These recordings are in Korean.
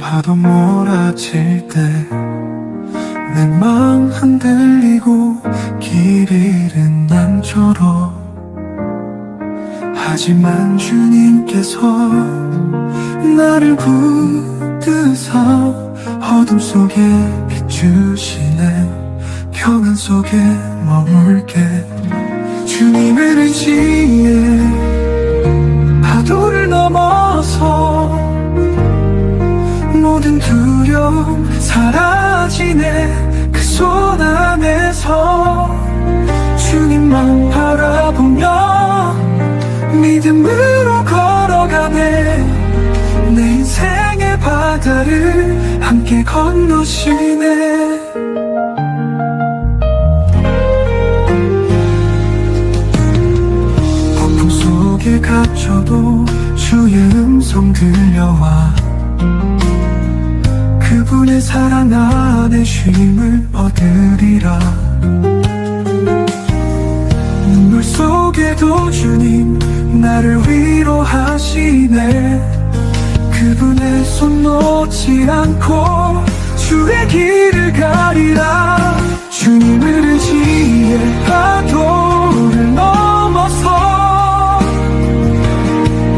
파도 몰아칠 때내 마음 흔들리고 길 잃은 남처럼 하지만 주님께서 나를 붙드사 어둠 속에 비추시네. 평안 속에 머물게 주님의 의지에 두려움 사라지네. 그손 안에서 주님만 바라보며 믿음으로 걸어가네. 내 인생의 바다를 함께 건너시네. 폭풍 속에 갇혀도 주의 음성 들려와 그분의 사랑 안에 쉼을 얻으리라. 눈물 속에도 주님 나를 위로하시네. 그분의 손 놓지 않고 주의 길을 가리라. 주님을 의지해 파도를 넘어서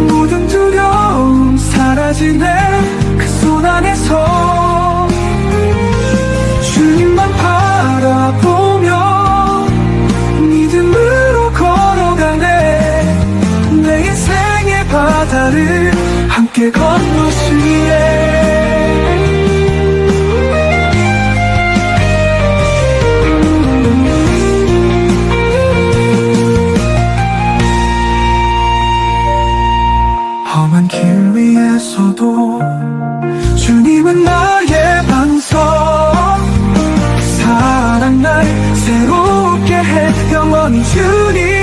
모든 두려움 사라지네 나를 함께 건너시에 험한 길 위에서도 주님은 나의 반석. 사랑 날 새롭게 해. 영원히 주님.